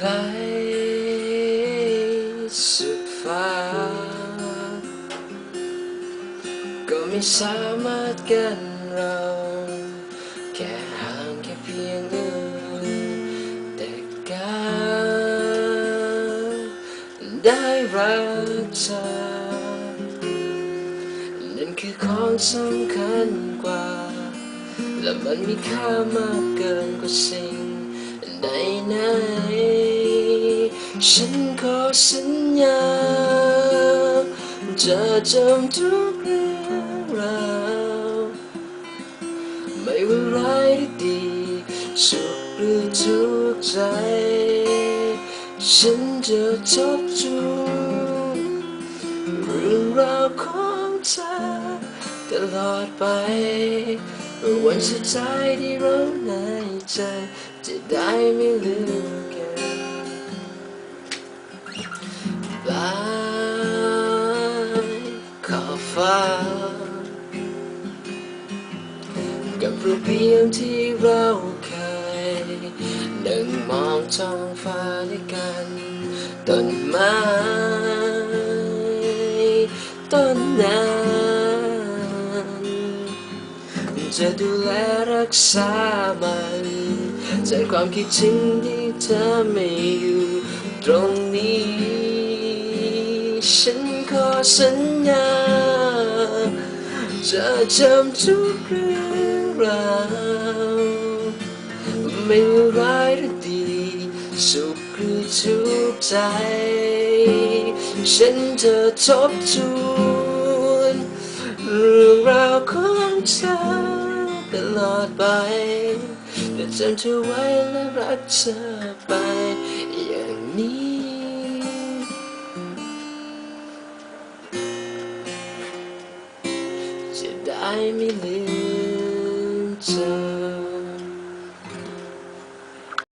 ไกลสุดฟ้า ก็ไม่สามารถกันเรา แค่ห่างแค่เพียงเอื้อมแต่การได้รักเธอนั่นคือของสำคัญกว่า และมันมีค่ามากเกินกว่าสิ่งใดไหน ฉันขอสัญญา จะจำทุกเรื่องราวไม่ว่าร้ายหรือดีสุขหรือทุกข์ใจ ฉันจะทบทวนเรื่องราวของเธอตลอดไป วันสุดท้ายที่เราในใจ จะได้ไม่ลืม กับรูปเพียงที่เราเคยนั่งมองท้องฟ้าด้วยกันต้นไม้ต้นนั้นจะดูแลรักษามันจากความคิดถึงที่เธอไม่อยู่ตรงนี้ ฉันขอสัญญาจะจำทุกเรื่อง ราไม่ว่าร้ายหรือดี สุขหรือทุกข์ใจ ฉันจะทบทวนเรื่องราวของเธอตลอดไปจะจำเธอไว้และรักเธอไปอย่างนี้จะได้ไม่ลืม เธอ